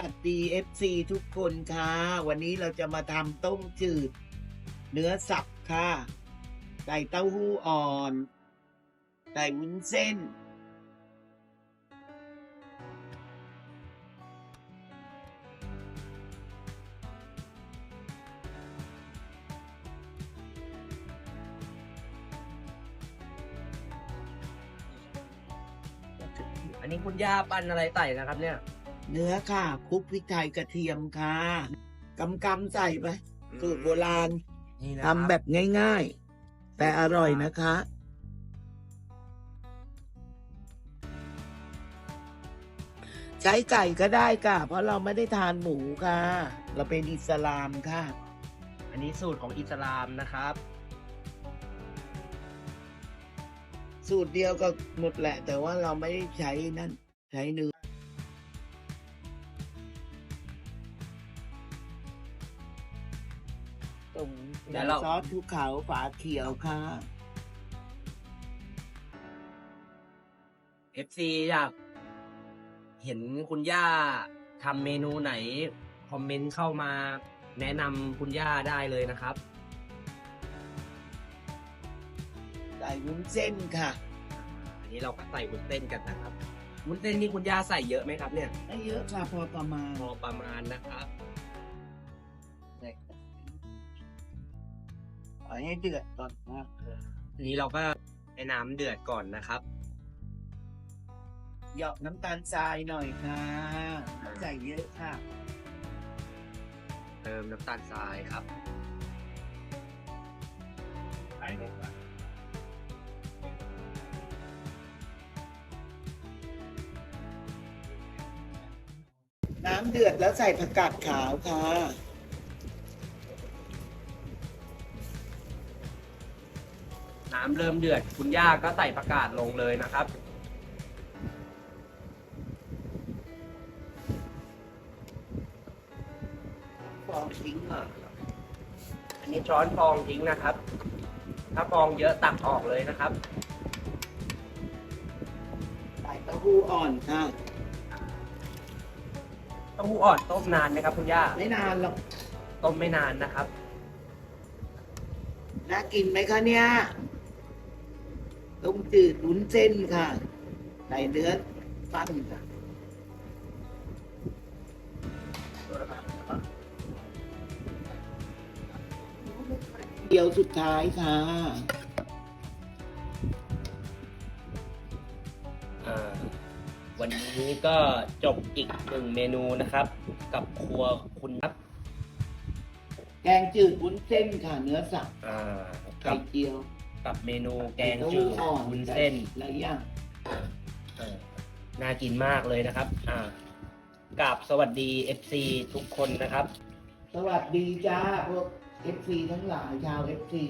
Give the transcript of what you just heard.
วัสดีเอฟซีทุกคนค่ะ วันนี้เราจะมาทำต้มจืด เนื้อสับค่ะ ใส่เต้าหู้อ่อน ใส่วุ้นเส้น อันนี้คุณย่าปั้นอะไรใส่นะครับเนี่ย เนื้อค่ะคลุกพริกไทยกระเทียมค่ะกำกำๆใส่ไปสูตรโบราณนี่นะทำแบบง่าย ๆ แต่อร่อยนะคะ ใช้ไก่ก็ได้ค่ะ เพราะเราไม่ได้ทานหมูค่ะ เราเป็นอิสลามค่ะ อันนี้สูตรของอิสลามนะครับ สูตรเดียวก็หมดแหละ แต่ว่าเราไม่ได้ใช้นั่น ใช้เนื้อ งเดี๋ยวเรา ซอสภูเขาฝาเขียวค่ะ FC อยากเห็นคุณย่าทำเมนูไหน คอมเมนต์เข้ามาแนะนำคุณย่าได้เลยนะครับ ใส่วุ้นเส้นค่ะ อันนี้เราก็ใส่วุ้นเส้นกันนะครับวุ้นเส้นนี่คุณย่าใส่เยอะไหมครับเนี่ย ไม่เยอะค่ะพอประมาณ พอประมาณนะครับ อยให้เดือดก่อนนะอันนี้เราก็ให้น้ำเดือดก่อนนะครับเหยาะน้ำตาลทรายหน่อยค่ะไม่ใส่เยอะค่ะ เติมน้ำตาลทรายครับน้ำเดือดแล้วใส่ผักกาดขาวค่ะ น้ำเริ่มเดือด คุณย่าก็ใส่ผักกาดลงเลยนะครับ ฟองทิ้งอ่าอันนี้ช้อนฟองทิ้งนะครับ ถ้าฟองเยอะตักออกเลยนะครับ ใส่เต้าหู้อ่อนค่ะเต้าหู้อ่อนต้มนานไหมครับ คุณย่า ไม่นานหรอกต้มไม่นานนะครับ น่ากินไหมคะเนี่ย ต้มจืดวุ้นเส้นค่ะใส่เนื้อปั้นค่ะเดียวสุดท้ายค่ะ อ่า วันนี้ก็จบอีกหนึ่งเมนูนะครับ กับครัวคุณครับ แกงจืดวุ้นเส้นค่ะ เนื้อสับอ่าไข่กับ เจียว กับเมนูแกงเต้าจืหู้ดอ่อนวุ้นเส้นหลายอย่างเออน่ากินมากเลยนะครับอ่ากับสวัสดี FC ทุกคนนะครับ สวัสดีจ้าพวกเอฟซีทั้งหลายชาวเอฟซี